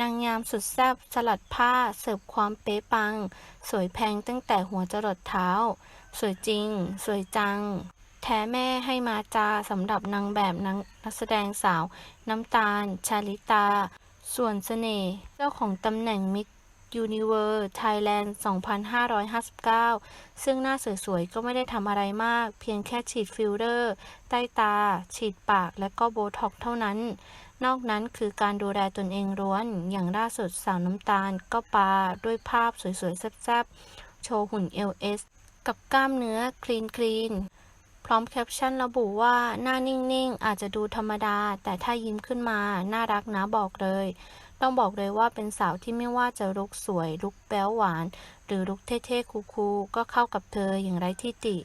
นางงามสุดแซ่บสลัดผ้า เสิร์ฟความเป๊ะปัง สวยแพงตั้งแต่หัวจรดเท้า สวยจริง สวยจัง แท้แม่ให้มาจาสำหรับนางแบบนางนักแสดงสาว น้ำตาล ชาลิตา ส่วนเสน่ห์เจ้าของตำแหน่งมิส ยูนิเวอร์ไทยแลนด์2559 ซึ่งหน้าสวยๆก็ไม่ได้ทำอะไรมาก เพียงแค่ฉีดฟิลเลอร์ ใต้ตา ฉีดปากและก็โบท็อกซ์เท่านั้น นอกนั้นคือการดูแลตนเองล้วน อย่างล่าสุดสาวน้ำตาล ก็ปาด้วยภาพสวยๆแซ่บๆ โชว์หุ่น LS กับกล้ามเนื้อคลีนคลีน พร้อมแคปชั่นระบุว่า หน้านิ่งๆ อาจจะดูธรรมดา แต่ถ้ายิ้มขึ้นมา น่ารักนะบอกเลย ต้องบอกเลยว่าเป็นสาวที่ไม่ว่าจะลุกสวย ลุกแป้วหวาน หรือลุกเท่ๆ คูลๆ ก็เข้ากับเธออย่างไรที่ติ